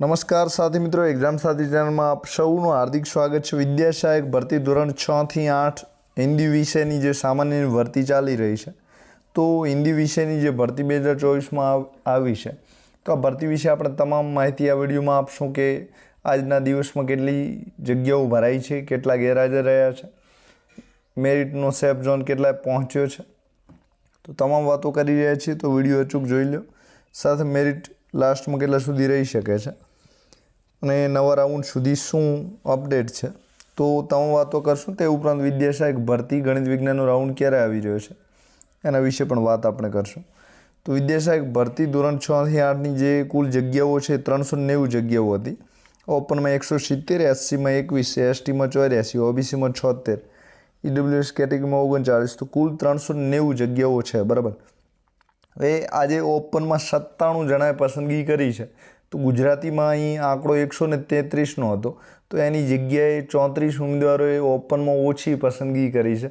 નમસ્કાર સાથી મિત્રો એક્ઝામ સાથી ચેનલમાં આપ સૌનું હાર્દિક સ્વાગત છે. વિદ્યા ભરતી ધોરણ છ થી આઠ હિન્દી વિષયની જે સામાન્ય ભરતી ચાલી રહી છે, તો હિન્દી વિષયની જે ભરતી બે હજાર ચોવીસમાં આવી છે. તો આ ભરતી વિશે આપણે તમામ માહિતી આ વિડીયોમાં આપશું કે આજના દિવસમાં કેટલી જગ્યાઓ ભરાઈ છે, કેટલા ગેરહાજર રહ્યા છે, મેરિટનો સેફ ઝોન કેટલા પહોંચ્યો છે. તો તમામ વાતો કરી રહ્યા છીએ, તો વીડિયો અચૂક જોઈ લો. સાથે મેરિટ લાસ્ટમાં કેટલા સુધી રહી શકે છે. અને નવા રાઉન્ડ સુધી શું અપડેટ છે? તો તમામ વાતો કરશું તે ઉપરાંત વિદ્યાશા એક ભરતી ગણિત વિજ્ઞાનનો રાઉન્ડ ક્યારે આવી રહ્યો છે? એના વિશે પણ વાત આપણે કરશું. તો વિદ્યા સહાયક ભરતી ધોરણ છથી આઠની જે કુલ જગ્યાઓ છે ત્રણસો નેવું જગ્યાઓ હતી. ઓપનમાં એકસો સિત્તેર, એસસીમાં એકવીસ, એસટીમાં ચોર્યાસી, ઓબીસીમાં છોતેર, ઈડબ્લ્યુએસ કેટેગરીમાં ઓગણચાળીસ, તો કુલ ત્રણસો નેવું જગ્યાઓ છે, બરાબર? હવે આજે ઓપનમાં સત્તાણું જણાએ પસંદગી કરી છે. તો ગુજરાતીમાં અહીં આંકડો એકસો ને તેત્રીસનો હતો. તો એની જગ્યાએ ચોત્રીસ ઉમેદવારોએ ઓપનમાં ઓછી પસંદગી કરી છે.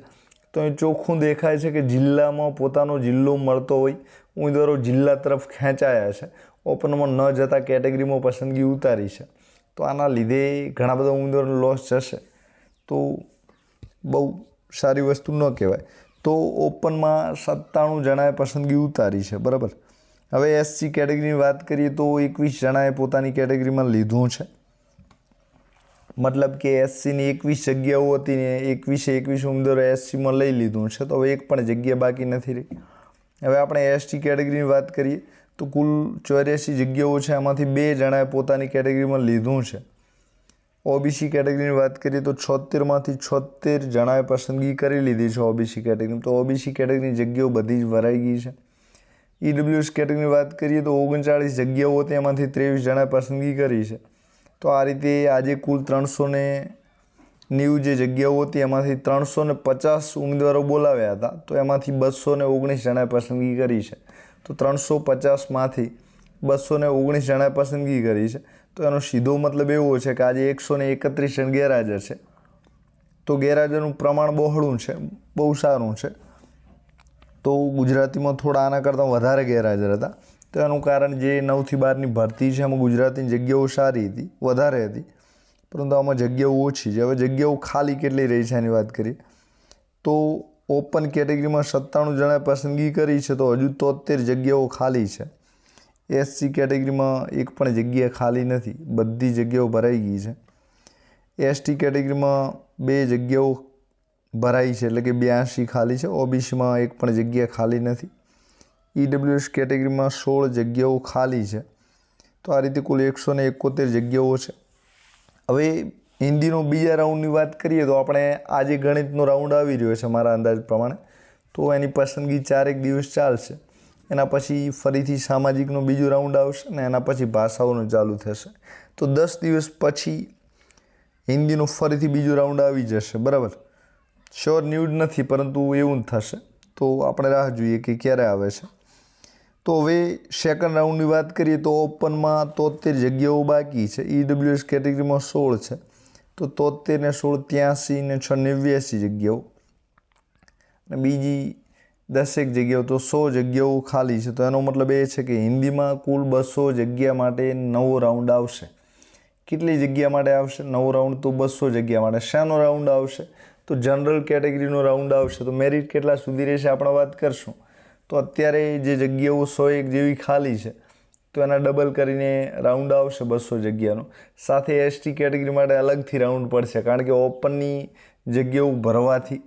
તો એ ચોખ્ખું દેખાય છે કે જિલ્લામાં પોતાનો જિલ્લો મળતો હોય, ઉમેદવારો જિલ્લા તરફ ખેંચાયા છે. ઓપનમાં ન જતા કેટેગરીમાં પસંદગી ઉતારી છે. તો આના લીધે ઘણા બધા ઉમેદવારોનો લોસ જશે. તો બહુ સારી વસ્તુ ન કહેવાય. તો ઓપનમાં સત્તાણું જણાએ પસંદગી ઉતારી છે, બરાબર? હવે એસસી કેટેગરીની વાત કરીએ તો એકવીસ જણાએ પોતાની કેટેગરીમાં લીધું છે. મતલબ કે એસસીની એકવીસ જગ્યાઓ હતી ને એકવીસે એકવીસ ઉમેદવારો એસસીમાં લઈ લીધું છે, તો હવે એક પણ જગ્યા બાકી નથી રહી. હવે આપણે એસટી કેટેગરીની વાત કરીએ, તો કુલ ચોર્યાસી જગ્યાઓ છે એમાંથી બે જણાએ પોતાની કેટેગરીમાં લીધું છે. ઓબીસી કેટેગરીની વાત કરીએ તો છોતેરમાંથી છોતેર જણાએ પસંદગી કરી લીધી છે ઓબીસી કેટેગરી તો ઓબીસી કેટેગરીની જગ્યાઓ બધી જ ભરાઈ ગઈ છે. ઈડબ્લ્યુએસ કેટેગરીની વાત કરીએ તો ઓગણચાળીસ જગ્યાઓ હતી, એમાંથી ત્રેવીસ જણાએ પસંદગી કરી છે. તો આ રીતે આજે કુલ ત્રણસો ને નેવું જે જગ્યાઓ હતી, એમાંથી ત્રણસો ને પચાસ ઉમેદવારો બોલાવ્યા હતા. તો એમાંથી બસો ને ઓગણીસ જણાએ પસંદગી કરી છે. તો ત્રણસો પચાસમાંથી બસો ને ઓગણીસ જણાએ પસંદગી કરી છે. તો એનો સીધો મતલબ એવો છે કે આજે એકસો ને એકત્રીસ જણ ગેરહાજર છે. તો ગેરહાજરનું પ્રમાણ બહોળું છે, બહુ સારું છે. તો ગુજરાતીમાં થોડા આના કરતાં વધારે ગેરહાજર હતા. તો એનું કારણ જે નવથી બારની ભરતી છે, એમાં ગુજરાતીની જગ્યાઓ સારી હતી, વધારે હતી. પરંતુ આમાં જગ્યાઓ ઓછી છે. હવે જગ્યાઓ ખાલી કેટલી રહી છે એની વાત કરીએ. તો ઓપન કેટેગરીમાં સત્તાણું જણાએ પસંદગી કરી છે, તો હજુ તોતેર જગ્યાઓ ખાલી છે. એસસી કેટેગરીમાં એક પણ જગ્યા ખાલી નથી. બધી જગ્યાઓ ભરાઈ ગઈ છે. એસટી કેટેગરીમાં બે જગ્યાઓ ભરાઈ છે એટલે કે બ્યાસી ખાલી છે. ઓબીસીમાં એક પણ જગ્યા ખાલી નથી. ઈડબ્લ્યુએસ કેટેગરીમાં સોળ જગ્યાઓ ખાલી છે. તો આ રીતે કુલ એકસો ને એકોતેર જગ્યાઓ છે. હવે હિન્દીનો બીજા રાઉન્ડની વાત કરીએ તો આપણે આજે ગણિતનો રાઉન્ડ આવી રહ્યો છે મારા અંદાજ પ્રમાણે. તો એની પસંદગી ચારેક દિવસ ચાલશે. એના પછી ફરીથી સામાજિકનો બીજો રાઉન્ડ આવશે ને એના પછી ભાષાઓનું ચાલુ થશે. તો દસ દિવસ પછી હિન્દીનો ફરીથી બીજો રાઉન્ડ આવી જશે. બરાબર? શ્યોર ન્યૂડ નથી, પરંતુ એવું જ થશે. તો આપણે રાહ જોઈએ કે ક્યારે આવે છે. તો હવે સેકન્ડ રાઉન્ડની વાત કરીએ તો ઓપનમાં તોતેર જગ્યાઓ બાકી છે. ઈડબ્લ્યુએસ કેટેગરીમાં સોળ છે. તો તોતેર ને સોળ ત્યાંસી ને છ નેવ્યાસી જગ્યાઓ. અને બીજી દસેક જગ્યાઓ તો સો જગ્યાઓ ખાલી છે. તો એનો મતલબ એ છે કે હિન્દીમાં કુલ બસો જગ્યા માટે નવો રાઉન્ડ આવશે. કેટલી જગ્યા માટે આવશે? નવો રાઉન્ડ તો બસો જગ્યા માટે. શાનો રાઉન્ડ આવશે? તો જનરલ કેટેગરીનો રાઉન્ડ આવશે. તો મેરિટ કેટલા સુધી રહેશે આપણે વાત કરશું. તો અત્યારે જે જગ્યાઓ સો એક જેવી ખાલી છે, તો એના ડબલ કરીને રાઉન્ડ આવશે બસો જગ્યાનો. સાથે એસટી કેટેગરી માટે અલગથી રાઉન્ડ પડશે, કારણ કે ઓપનની જગ્યાઓ ભરવાથી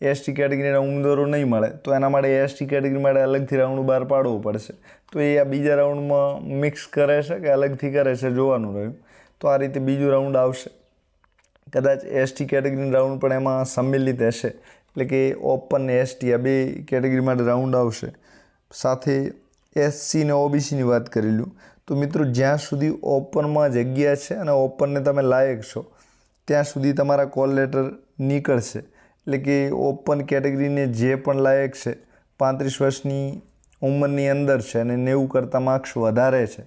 એસટી કેટેગરીના ઉમેદવારો નહીં મળે. તો એના માટે એસટી કેટેગરી માટે અલગથી રાઉન્ડ બહાર પાડવો પડશે. તો એ આ બીજા રાઉન્ડમાં મિક્સ કરે છે કે અલગથી કરે છે જોવાનું રહ્યું. તો આ રીતે બીજું રાઉન્ડ આવશે. કદાચ એસટી કેટેગરીનું રાઉન્ડ પણ એમાં સંમિલિત હશે. એટલે કે ઓપન એસટી આ બે કેટેગરી માટે રાઉન્ડ આવશે. સાથે એસસી ને ઓબીસીની વાત કરી લઉં તો મિત્રો, જ્યાં સુધી ઓપનમાં જગ્યા છે અને ઓપનને તમે લાયક છો, ત્યાં સુધી તમારા કોલ લેટર નીકળશે. એટલે કે ઓપન કેટેગરીને જે પણ લાયક છે, પાંત્રીસ વર્ષની ઉંમરની અંદર છે અને નેવું કરતાં માર્ક્સ વધારે છે,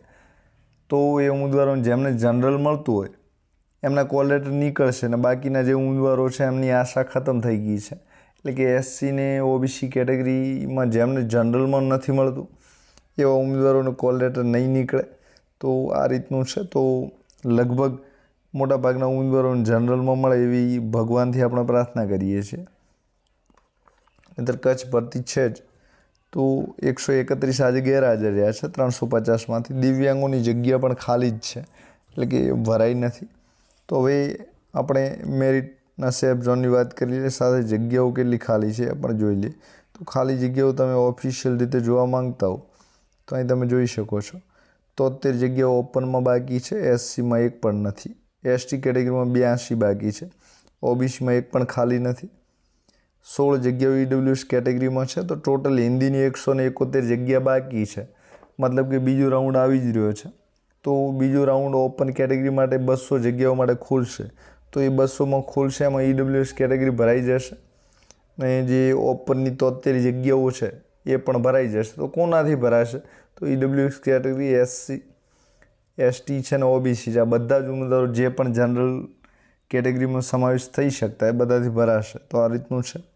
તો એ ઉમેદવારોને જેમને જનરલ મળતું હોય એમના કોલ લેટર નીકળશે અને બાકીના જે ઉમેદવારો છે એમની આશા ખતમ થઈ ગઈ છે. એટલે કે એસસી ને ઓબીસી કેટેગરીમાં જેમને જનરલમાં નથી મળતું, એવા ઉમેદવારોને કોલ લેટર નહીં નીકળે તો તો આ રીતનું છે. તો લગભગ મોટાભાગના ઉમેદવારોને જનરલમાં મળે એવી ભગવાનથી આપણે પ્રાર્થના કરીએ છીએ. નહીતર કચ્છ ભરતી છે જ. તો એકસો એકત્રીસ આજે ગેરહાજર રહ્યા છે. ત્રણસો પચાસમાંથી દિવ્યાંગોની જગ્યા પણ ખાલી જ છે. એટલે કે ભરાઈ નથી. તો હવે આપણે મેરિટના સેફ ઝોનની વાત કરી લઈએ. સાથે જગ્યાઓ કેટલી ખાલી છે એ પણ જોઈ લઈએ. તો ખાલી જગ્યાઓ તમે ઓફિશિયલ રીતે જોવા માંગતા હો, તો અહીં તમે જોઈ શકો છો. તોતેર જગ્યાઓ ઓપનમાં બાકી છે. એસસીમાં એક પણ નથી. એસટી કેટેગરીમાં બ્યાસી બાકી છે. ઓબીસીમાં એક પણ ખાલી નથી. સોળ જગ્યાઓ ઈડબ્લ્યુએસ કેટેગરીમાં છે. તો ટોટલ હિન્દીની એકસો ને એકોતેર જગ્યા બાકી છે. મતલબ કે બીજો રાઉન્ડ આવી જ રહ્યો છે. તો બીજો રાઉન્ડ ઓપન કેટેગરી માટે બસો જગ્યાઓ માટે ખુલશે. તો એ બસોમાં ખુલશે, એમાં ઈડબ્લ્યુએસ કેટેગરી ભરાઈ જશે. ને જે ઓપનની તોતેર જગ્યાઓ છે, એ પણ ભરાઈ જશે. તો કોનાથી ભરાશે? તો ઈડબ્લ્યુએસ કેટેગરી એસસી એસટી છે ને ઓબીસી છે. આ બધા જ ઉમેદવારો જે પણ જનરલ કેટેગરીમાં સમાવેશ થઈ શકતા, એ બધાથી ભરાશે. તો આ રીતનું છે.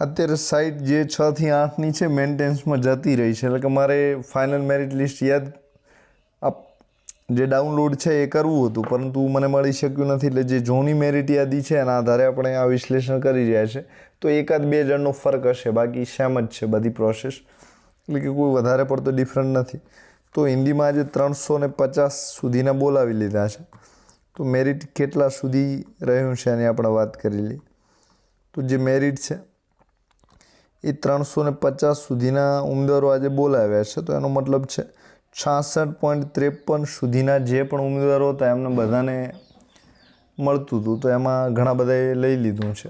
અત્યારે સાઇટ જે છ થી આઠની છે મેન્ટેન્સમાં જતી રહી છે. એટલે કે મારે ફાઇનલ મેરિટ લિસ્ટ યાદ આપ જે ડાઉનલોડ છે એ કરવું હતું, પરંતુ મને મળી શક્યું નથી. એટલે જે જૂની મેરિટ યાદી છે, એના આધારે આપણે આ વિશ્લેષણ કરી રહ્યા છે. તો એકાદ બે જણનો ફરક હશે, બાકી સેમ જ છે બધી પ્રોસેસ એટલે કે કોઈ વધારે પડતો ડિફરન્ટ નથી. તો હિન્દીમાં આજે ત્રણસો ને પચાસ સુધીના બોલાવી લીધા છે. તો મેરિટ કેટલા સુધી રહ્યું છે, એની આપણે વાત કરી લઈએ. તો જે મેરિટ છે એ ત્રણસો ને પચાસ સુધીના ઉમેદવારો આજે બોલાવ્યા છે. તો એનો મતલબ છે, છાસઠ પોઈન્ટ ત્રેપન સુધીના જે પણ ઉમેદવારો હતા, એમને બધાને મળતું હતું. તો એમાં ઘણા બધાએ લઈ લીધું છે.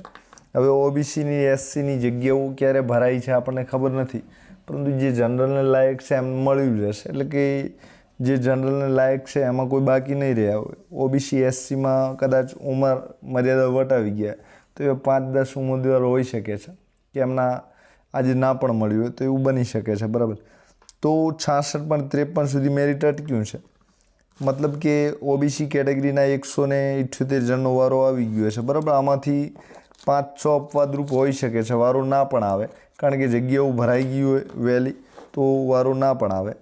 હવે ઓબીસીની, એસસીની જગ્યાઓ ક્યારે ભરાઈ છે આપણને ખબર નથી. પરંતુ જે જનરલને લાયક છે એમ મળ્યું રહેશે એટલે કે જે જનરલને લાયક છે, એમાં કોઈ બાકી નહીં રહ્યા હોય. ઓબીસી, એસસીમાં કદાચ ઉંમર મર્યાદા વટાવી ગયા. તો એ પાંચ દસ ઉમેદવારો હોઈ શકે છે, કે એમના આજે ના પણ મળ્યું હોય તો એવું બની શકે છે, બરાબર. તો છાસઠ પણ ત્રેપન સુધી મેરિટ અટક્યું છે. મતલબ કે ઓબીસી કેટેગરીના એકસો ને ઇઠ્યોતેર જણનો વારો આવી ગયો છે, બરાબર. આમાંથી પાંચ છ અપવાદરૂપ હોઈ શકે છે, વારો ના પણ આવે. કારણ કે જગ્યાઓ ભરાઈ ગઈ હોય, વહેલી, તો વારો ના પણ આવે.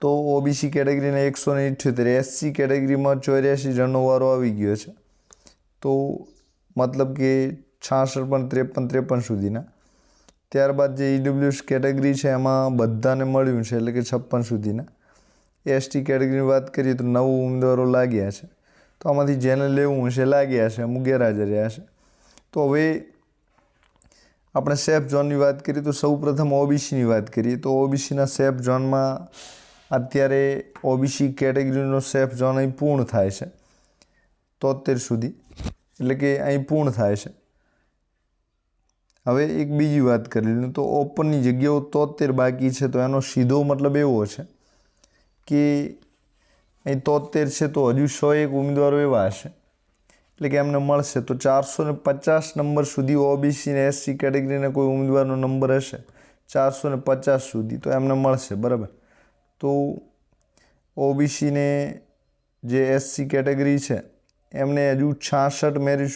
તો ઓબીસી કેટેગરીના એકસો ને ઇઠ્યોતેર એસસી કેટેગરીમાં ચોર્યાસી જણનો વારો આવી ગયો છે. તો મતલબ કે છાસઠ પણ ત્રેપન ત્રેપન સુધીના. ત્યારબાદ જે ઈડબ્લ્યુએસ કેટેગરી છે એમાં બધાને મળ્યું છે એટલે કે છપ્પન સુધીના. એસટી કેટેગરીની વાત કરીએ તો નવ ઉમેદવારો લાગ્યા છે. તો આમાંથી જેને લેવું હશે લાગ્યા છે, અમુક ગેરહાજર રહ્યા છે તો હવે આપણે સેફ ઝોનની વાત કરીએ તો સૌ પ્રથમ ઓબીસીની વાત કરીએ તો ઓબીસીના સેફ ઝોનમાં અત્યારે ઓબીસી કેટેગરીનો સેફ ઝોન અહીં પૂર્ણ થાય છે. તોતેર સુધી. એટલે કે અહીં પૂર્ણ થાય છે. હવે એક બીજી વાત કરી લઉં તો ઓપનની જગ્યાઓ તોતેર બાકી છે, તો એનો સીધો મતલબ એવો છે કે અહીં તોતેર છે, તો હજુ સો એક ઉમેદવારો એવા હશે. એટલે કે એમને મળશે. તો ચારસો ને પચાસ નંબર સુધી ઓબીસી ને એસસી કેટેગરીના કોઈ ઉમેદવારનો નંબર હશે, ચારસો ને પચાસ સુધી, તો એમને મળશે, બરાબર? તો ઓબીસીને જે એસસી કેટેગરી છે, એમને હજુ છાસઠ મેરિટ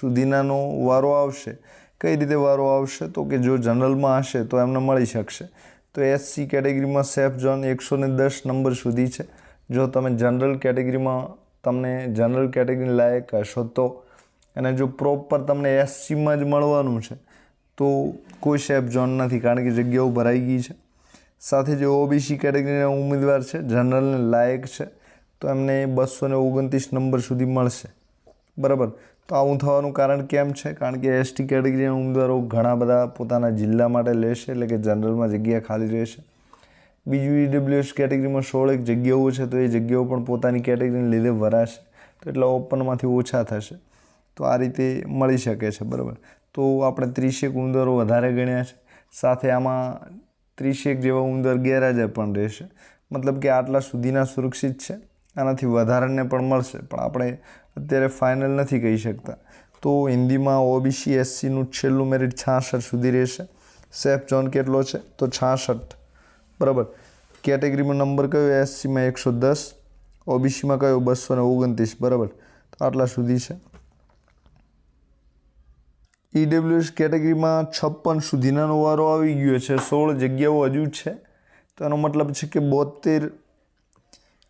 સુધીનાનો વારો આવશે. કઈ રીતે વારો આવશે? તો કે જો જનરલમાં હશે તો એમને મળી શકશે. તો એસસી કેટેગરીમાં સેફ ઝોન એકસો ને દસ નંબર સુધી છે. જો તમે જનરલ કેટેગરીમાં તમને જનરલ કેટેગરી લાયક હશો તો. અને જો પ્રોપર તમને એસસીમાં જ મળવાનું છે, તો કોઈ સેફ ઝોન નથી, કારણ કે જગ્યાઓ ભરાઈ ગઈ છે. સાથે જે ઓબીસી કેટેગરીના ઉમેદવાર છે, જનરલને લાયક છે, તો એમને બસો ઓગણત્રીસ નંબર સુધી મળશે. બરાબર? તો આવું થવાનું કારણ કેમ છે? કારણ કે એસટી કેટેગરીના ઉમેદવારો ઘણા બધા પોતાના જિલ્લા માટે લેશે, એટલે કે જનરલમાં જગ્યા ખાલી રહેશે. બીજું ઈડબ્લ્યુએસ કેટેગરીમાં સોળ એક જગ્યાઓ છે, તો એ જગ્યાઓ પણ પોતાની કેટેગરીને લીધે ભરાશે તો એટલા ઓપનમાંથી ઓછા થશે. તો આ રીતે મળી શકે છે, બરાબર. તો આપણે ત્રીસેક ઉમેદવારો વધારે ગણ્યા છે. સાથે આમાં ત્રીસેક જેવા ઉમેદવાર ગેરહાજર પણ રહેશે. મતલબ કે આટલા સુધીના સુરક્ષિત છે. આનાથી વધારાને પણ મળશે, પણ આપણે અત્યારે ફાઇનલ નથી કહી શકતા. તો હિન્દીમાં ઓબીસી એસસીનું છેલ્લું મેરિટ છાસઠ સુધી રહેશે. સેફ ઝોન કેટલો છે? તો છાસઠ. બરાબર. કેટેગરીમાં નંબર કયો? એસસીમાં એકસો દસ ઓબીસીમાં કયો? બસો ને ઓગણત્રીસ. બરાબર. તો આટલા સુધી છે. ઈડબ્લ્યુએસ કેટેગરીમાં છપ્પન સુધીનાનો વારો આવી ગયો છે. સોળ જગ્યાઓ હજુ છે. તો એનો મતલબ છે કે બોતેર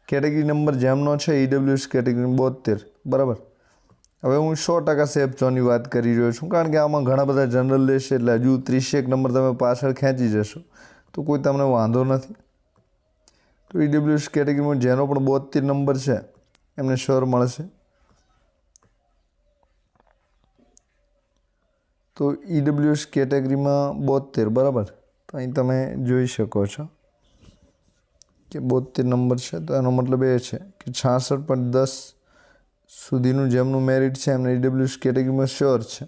કેટેગરી નંબર જેમનો છે ઈડબ્લ્યુએસ કેટેગરી બોતેર બરાબર? હવે હું સો ટકા સેફ ઝોનની વાત કરી રહ્યો છું, કારણ કે આમાં ઘણા બધા જનરલ લેશે એટલે હજુ ત્રીસેક નંબર તમે પાછળ ખેંચી જશો. તો કોઈ તમને વાંધો નથી. તો ઈડબ્લ્યુએસ કેટેગરીમાં જેનો પણ બોતેર નંબર છે, એમને શ્યોર મળશે. તો ઈડબ્લ્યુએસ કેટેગરીમાં બોતેર બરાબર? તો અહીં તમે જોઈ શકો છો. કે બોતેર નંબર છે, તો એનો મતલબ એ છે કે છાસઠ પોઈન્ટ દસ સુધીનું જેમનું મેરિટ છે, એમને ઈડબ્લ્યુએસ કેટેગરીમાં શ્યોર છે.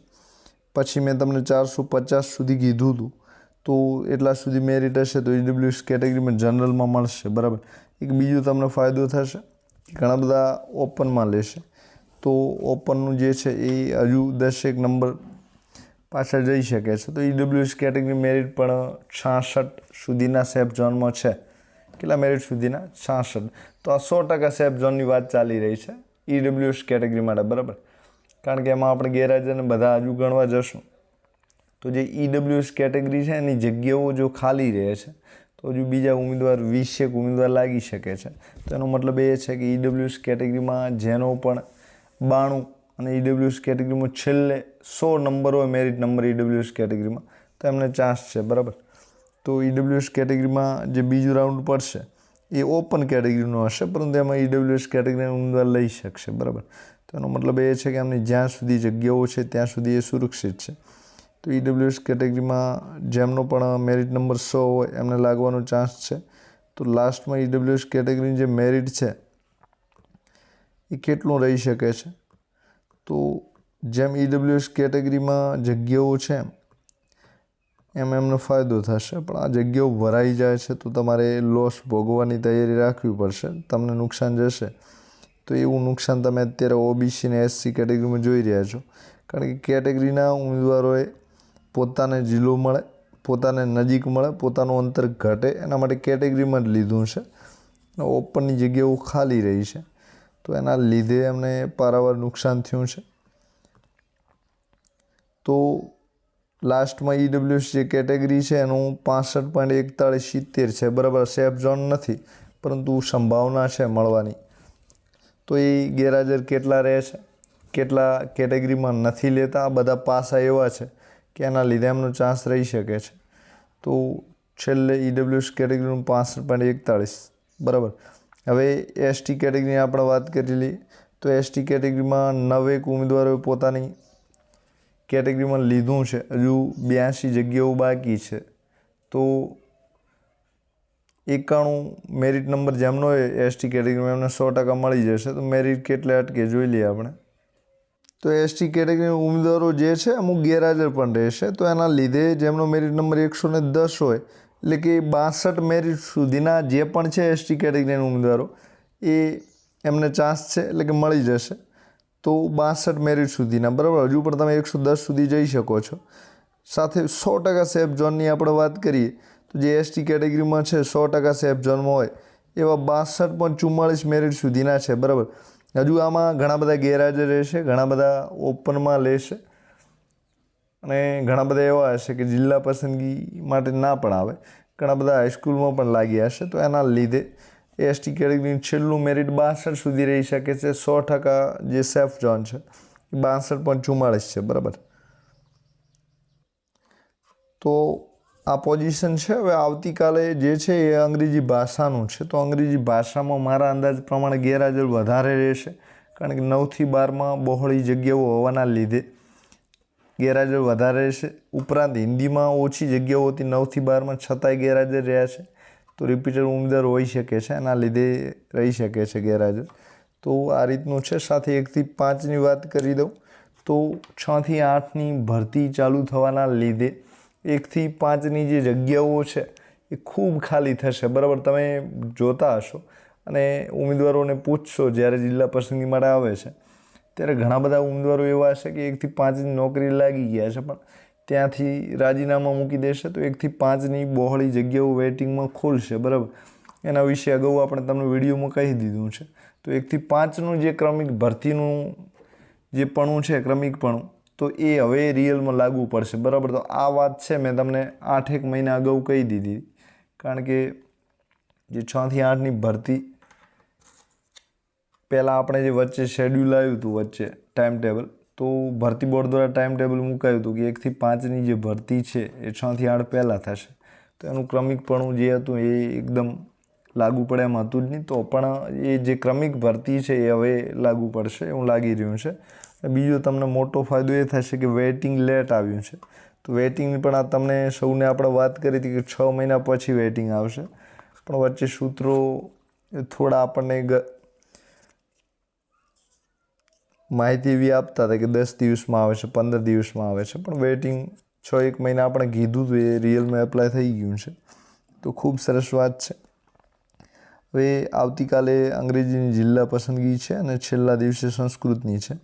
પછી મેં તમને ચારસો પચાસ સુધી કીધું હતું. તો એટલા સુધી મેરિટ હશે તો ઈડબ્લ્યુએસ કેટેગરીમાં જનરલમાં મળશે, બરાબર? એક બીજું તમને ફાયદો થશે ઘણા બધા ઓપનમાં લેશે. તો ઓપનનું જે છે એ હજુ દસેક નંબર પાછળ જઈ શકે છે. તો ઈડબ્લ્યુએસ કેટેગરી મેરિટ પણ છાસઠ સુધીના સેફ ઝોનમાં છે. કેટલા મેરિટ સુધીના છાસઠ. તો આ સો ટકા સેફ ઝોનની વાત ચાલી રહી છે. ઈડબ્લ્યુએસ કેટેગરી માટે, બરાબર? કારણ કે એમાં આપણે ગેરહાજરને બધા હજુ ગણવા જશું. તો જે ઈડબ્લ્યુએસ કેટેગરી છે, એની જગ્યાઓ જો ખાલી રહે છે, તો હજુ બીજા ઉમેદવાર વીસેક ઉમેદવાર લાગી શકે છે. તો એનો મતલબ એ છે કે ઈડબ્લ્યુએસ કેટેગરીમાં જેનો પણ બાણું અને ઈડબ્લ્યુએસ કેટેગરીમાં છેલ્લે સો નંબર હોય મેરિટ નંબર ઈડબ્લ્યુએસ કેટેગરીમાં તો એમને ચાન્સ છે, બરાબર? તો ઈડબ્લ્યુએસ કેટેગરીમાં જે બીજું રાઉન્ડ પડશે, એ ઓપન કેટેગરીનો હશે, પરંતુ એમાં ઈડબ્લ્યુએસ કેટેગરીનો ઉમેદવાર લઈ શકશે, બરાબર? તો એનો મતલબ એ છે કે એમની જ્યાં સુધી જગ્યાઓ છે, ત્યાં સુધી એ સુરક્ષિત છે. તો ઈડબ્લ્યુએસ કેટેગરીમાં જેમનો પણ મેરિટ નંબર સો હોય, એમને લાગવાનો ચાન્સ છે. તો લાસ્ટમાં ઈડબ્લ્યુએસ કેટેગરીની જે મેરિટ છે, એ કેટલું રહી શકે છે? તો જેમ ઈડબ્લ્યુએસ કેટેગરીમાં જગ્યાઓ છે એમ એમનો ફાયદો થશે. પણ આ જગ્યાઓ ભરાઈ જાય છે તો તમારે લોસ ભોગવવાની તૈયારી રાખવી પડશે. તમને નુકસાન જશે. તો એવું નુકસાન તમે અત્યારે ઓબીસી ને એસસી કેટેગરીમાં જોઈ રહ્યા છો. કારણ કે કેટેગરીના ઉમેદવારોએ પોતાને જિલ્લો મળે, પોતાને નજીક મળે, પોતાનું અંતર ઘટે, એના માટે કેટેગરીમાં જ લીધું છે. ઓપનની જગ્યાઓ ખાલી રહી છે. તો એના લીધે એમને પારાવાર નુકસાન થયું છે. તો લાસ્ટમાં ઈડબ્લ્યુએસ જે કેટેગરી છે એનું પાસઠ પોઈન્ટ એકતાળીસ સિત્તેર છે. બરાબર, સેફ ઝોન નથી, પરંતુ સંભાવના છે મળવાની. તો એ ગેરહાજર કેટલા રહે છે? કેટલા કેટેગરીમાં નથી લેતા? આ બધા પાસા એવા છે કે એના લીધે એમનો ચાન્સ રહી શકે છે. તો છેલ્લે ઈડબ્લ્યુએસ કેટેગરીનું પાસઠ પોઈન્ટ એકતાળીસ. બરાબર. હવે એસટી કેટેગરીની આપણે વાત કરી લઈએ. તો એસટી કેટેગરીમાં નવેક ઉમેદવારોએ પોતાની કેટેગરીમાં લીધું છે. હજુ બ્યાસી જગ્યાઓ બાકી છે. તો એકાણું મેરિટ નંબર જેમનો હોય એસટી કેટેગરીમાં એમને સો ટકા મળી જશે. તો મેરિટ કેટલે અટકે જોઈ લઈએ આપણે. તો એસટી કેટેગરીના ઉમેદવારો જે છે, અમુક ગેરહાજર પણ રહેશે. તો એના લીધે જેમનો મેરિટ નંબર એકસો ને દસ હોય, એટલે કે બાસઠ મેરિટ સુધીના જે પણ છે એસટી કેટેગરીના ઉમેદવારો, એ એમને ચાન્સ છે, એટલે કે મળી જશે. તો બાસઠ મેરિટ સુધીના, બરાબર? હજુ પણ તમે એકસો દસ સુધી જઈ શકો છો. સાથે સો ટકા સેફ ઝોનની આપણે વાત કરીએ, તો જે એસટી કેટેગરીમાં છે, સો ટકા સેફ ઝોનમાં હોય, એવા બાસઠ પોઈન્ટ ચુમ્માળીસ મેરિટ સુધીના છે, બરાબર? હજુ આમાં ઘણા બધા ગેરહાજર રહેશે, ઘણા બધા ઓપનમાં લેશે, અને ઘણા બધા એવા હશે કે જિલ્લા પસંદગી માટે ના પણ આવે. ઘણા બધા હાઈસ્કૂલમાં પણ લાગ્યા હશે, તો એના લીધે એસટી કેટેગરીનું છેલ્લું મેરિટ બાસઠ સુધી રહી શકે છે. સો ટકા જે સેફ ઝોન છે, એ બાસઠ પોઈન્ટ ચુમ્માળીસ છે, બરાબર? તો આ પોઝિશન છે. હવે આવતીકાલે જે છે એ અંગ્રેજી ભાષાનું છે. તો અંગ્રેજી ભાષામાં મારા અંદાજ પ્રમાણે ગેરહાજર વધારે રહેશે. કારણ કે નવથી બારમાં બહોળી જગ્યાઓ હોવાના લીધે ગેરહાજર વધારે રહેશે. ઉપરાંત હિન્દીમાં ઓછી જગ્યાઓ હતી નવથી બારમાં છતાંય ગેરહાજર રહ્યા છે. તો રિપીટર ઉમેદવાર હોઈ શકે છે, એના લીધે રહી શકે છે ગેરહાજર. તો આ રીતનું છે, સાથે એકથી પાંચની વાત કરી દઉં. તો છથી આઠની ભરતી ચાલુ થવાના લીધે એકથી પાંચની જે જગ્યાઓ છે, એ ખૂબ ખાલી થશે. બરાબર, તમે જોતા હશો. અને ઉમેદવારોને પૂછશો, જ્યારે જિલ્લા પસંદગી માટે આવે છે, ત્યારે ઘણા બધા ઉમેદવારો એવા હશે કે એકથી પાંચની નોકરી લાગી ગયા છે, પણ ત્યાંથી રાજીનામા મૂકી દેશે તો એકથી પાંચની બહોળી જગ્યાઓ વેઇટિંગમાં ખુલશે, બરાબર? એના વિશે અગાઉ આપણે તમને વિડીયોમાં કહી દીધું છે. તો એકથી પાંચનું જે ક્રમિક ભરતીનું જે પણું છે ક્રમિકપણું તો એ હવે રિયલમાં લાગુ પડશે, બરાબર? તો આ વાત છે મેં તમને આઠેક મહિના અગાઉ કહી દીધી. કારણ કે જે છથી આઠની ભરતી પહેલાં આપણે જે વચ્ચે શેડ્યુલ આવ્યું હતું વચ્ચે ટાઈમ ટેબલ તો ભરતી બોર્ડ દ્વારા ટાઈમ ટેબલ મુકાયું હતું કે એકથી પાંચની જે ભરતી છે એ છથી આઠ પહેલાં થશે. તો એનું ક્રમિકપણું જે હતું એ એકદમ લાગુ પડે એમ હતું જ નહીં. તો પણ એ જે ક્રમિક ભરતી છે એ હવે લાગુ પડશે એવું લાગી રહ્યું છે. બીજો તમને મોટો ફાયદો એ થશે કે વેઇટિંગ લેટ આવ્યું છે. તો વેઇટિંગની પણ આ તમને સૌને આપણે વાત કરી હતી કે છ મહિના પછી વેઇટિંગ આવશે. પણ વચ્ચે સૂત્રો થોડા આપણને માહિતી એવી આપતા હતા કે દસ દિવસમાં આવે છે, પંદર દિવસમાં આવે છે. પણ વેઇટિંગ છ એક મહિના આપણે કીધું હતું એ રિયલમાં એપ્લાય થઈ ગયું છે. તો ખૂબ સરસ વાત છે. હવે આવતીકાલે અંગ્રેજીની જિલ્લા પસંદગી છે અને છેલ્લા દિવસે સંસ્કૃતની છે.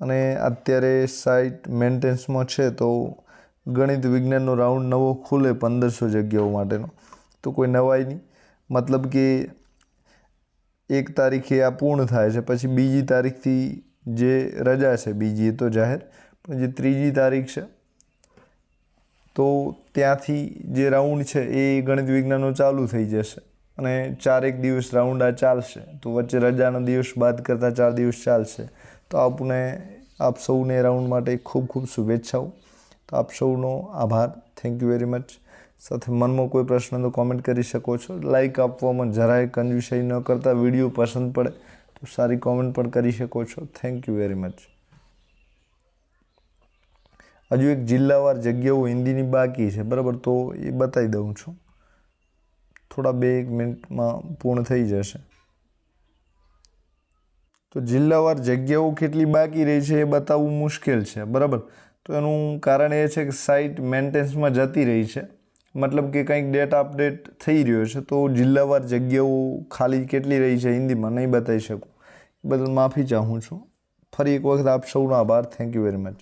અને અત્યારે સાઇટ મેન્ટેન્સમાં છે તો ગણિત વિજ્ઞાનનો રાઉન્ડ નવો ખુલે પંદરસો જગ્યાઓ માટેનો. તો કોઈ નવાઈ નહીં. મતલબ કે એક તારીખે આ પૂર્ણ થાય છે, પછી બીજી તારીખથી જે રજા છે, બીજી તો જાહેર. પણ જે ત્રીજી તારીખ છે, તો ત્યાંથી જે રાઉન્ડ છે, એ ગણિત વિજ્ઞાનનો ચાલુ થઈ જશે. અને ચારેક દિવસ રાઉન્ડ આ ચાલશે. તો વચ્ચે રજાનો દિવસ બાદ કરતાં ચાર દિવસ ચાલશે. તો આપને, આપ સૌને રાઉન્ડ માટે ખૂબ ખૂબ શુભેચ્છાઓ. તો આપ સૌનો આભાર. થેન્ક યુ વેરી મચ સાથે મનમાં કોઈ પ્રશ્ન તો કોમેન્ટ કરી શકો છો. લાઇક આપવામાં જરાય કંજુસાઈ ન કરતા. વીડિયો પસંદ પડે. સારી કોમેન્ટ પણ કરી શકો છો. થેન્ક યુ વેરી મચ હજુ એક જિલ્લાવાર જગ્યાઓ હિન્દીની બાકી છે. બરાબર? તો એ બતાવી દઉં છું. થોડા બે એક મિનિટમાં પૂર્ણ થઈ જશે. તો જિલ્લાવાર જગ્યાઓ કેટલી બાકી રહી છે એ બતાવવું મુશ્કેલ છે. બરાબર? તો એનું કારણ એ છે કે સાઇટ મેન્ટેન્સમાં જતી રહી છે. મતલબ કે કંઈક ડેટા અપડેટ થઈ રહ્યો છે. તો જિલ્લાવાર જગ્યાઓ ખાલી કેટલી રહી છે હિન્દીમાં? નહીં બતાવી શકું. બદલ માફી ચાહું છું. ફરી એક વખત આપ સૌનો આભાર. Thank you very much